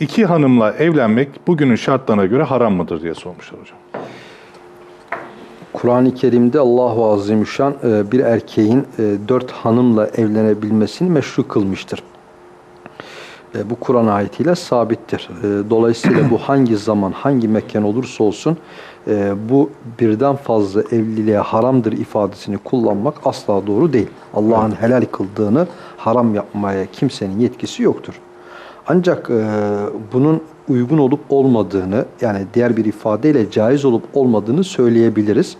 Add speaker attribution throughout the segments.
Speaker 1: iki hanımla evlenmek bugünün şartlarına göre haram mıdır diye sormuşlar hocam.
Speaker 2: Kur'an-ı Kerim'de Allahu Azimüşşan e, bir erkeğin e, dört hanımla evlenebilmesini meşru kılmıştır. E, Bu Kur'an ayetiyle sabittir. Dolayısıyla bu hangi zaman, hangi mekan olursa olsun bu birden fazla evliliğe haramdır ifadesini kullanmak asla doğru değil. Allah'ın helal kıldığını haram yapmaya kimsenin yetkisi yoktur. Ancak e, bunun uygun olup olmadığını yani diğer bir ifadeyle caiz olup olmadığını söyleyebiliriz.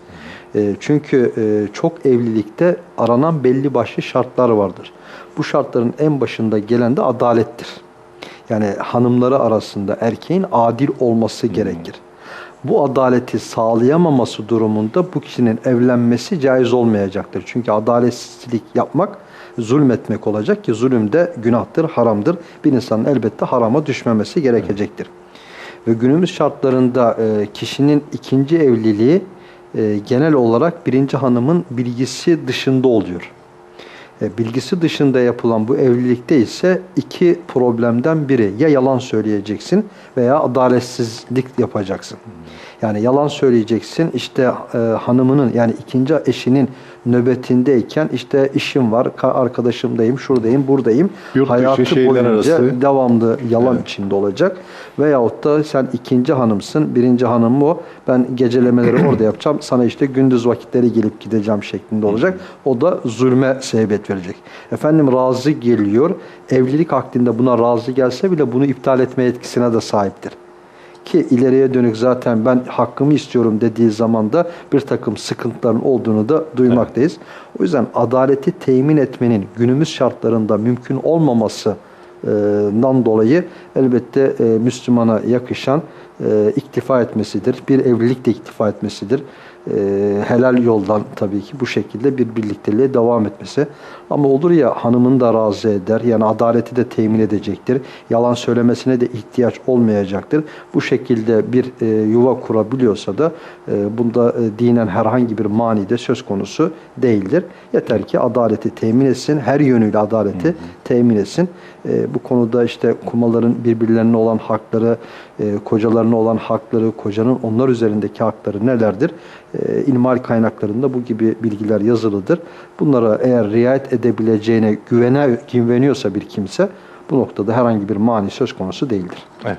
Speaker 2: E, çünkü e, çok evlilikte aranan belli başlı şartlar vardır. Bu şartların en başında gelen de adalettir. Yani hanımları arasında erkeğin adil olması gerekir. Bu adaleti sağlayamaması durumunda bu kişinin evlenmesi caiz olmayacaktır. Çünkü adaletsizlik yapmak zulmetmek olacak ki zulüm de günahtır, haramdır. Bir insanın elbette harama düşmemesi gerekecektir. Ve günümüz şartlarında e, kişinin ikinci evliliği e, genel olarak birinci hanımın bilgisi dışında oluyor. E, bilgisi dışında yapılan bu evlilikte ise iki problemden biri ya yalan söyleyeceksin veya adaletsizlik yapacaksın. Yani yalan söyleyeceksin işte e, hanımının yani ikinci eşinin nöbetindeyken işte işim var, ka- arkadaşımdayım, şuradayım, buradayım.
Speaker 1: Yurt
Speaker 2: Hayatı boyunca
Speaker 1: arası.
Speaker 2: devamlı yalan
Speaker 1: Evet.
Speaker 2: içinde olacak. Veyahut da sen ikinci hanımsın, birinci hanım o. Ben gecelemeleri orada yapacağım. Sana işte gündüz vakitleri gelip gideceğim şeklinde olacak. O da zulme sebebiyet verecek. Efendim razı geliyor. Evlilik akdinde buna razı gelse bile bunu iptal etme yetkisine de sahiptir. Ki ileriye dönük zaten ben hakkımı istiyorum dediği zaman da bir takım sıkıntıların olduğunu da duymaktayız. O yüzden adaleti temin etmenin günümüz şartlarında mümkün olmamasından dolayı elbette e, Müslümana yakışan e, iktifa etmesidir. Bir evlilik de iktifa etmesidir. E, helal yoldan tabii ki bu şekilde bir birlikteliğe devam etmesi. Ama olur ya hanımını da razı eder. Yani adaleti de temin edecektir. Yalan söylemesine de ihtiyaç olmayacaktır. Bu şekilde bir e, yuva kurabiliyorsa da e, bunda e, dinen herhangi bir mani de söz konusu değildir. Yeter ki adaleti temin etsin. Her yönüyle adaleti temin etsin. E, bu konuda işte kumaların birbirlerine olan hakları, e, kocalarına olan hakları, kocanın onlar üzerindeki hakları nelerdir? E, ilmal kaynaklarında bu gibi bilgiler yazılıdır. Bunlara eğer riayet edebileceğine güvene, güveniyorsa bir kimse bu noktada herhangi bir mani söz konusu değildir.
Speaker 1: Evet.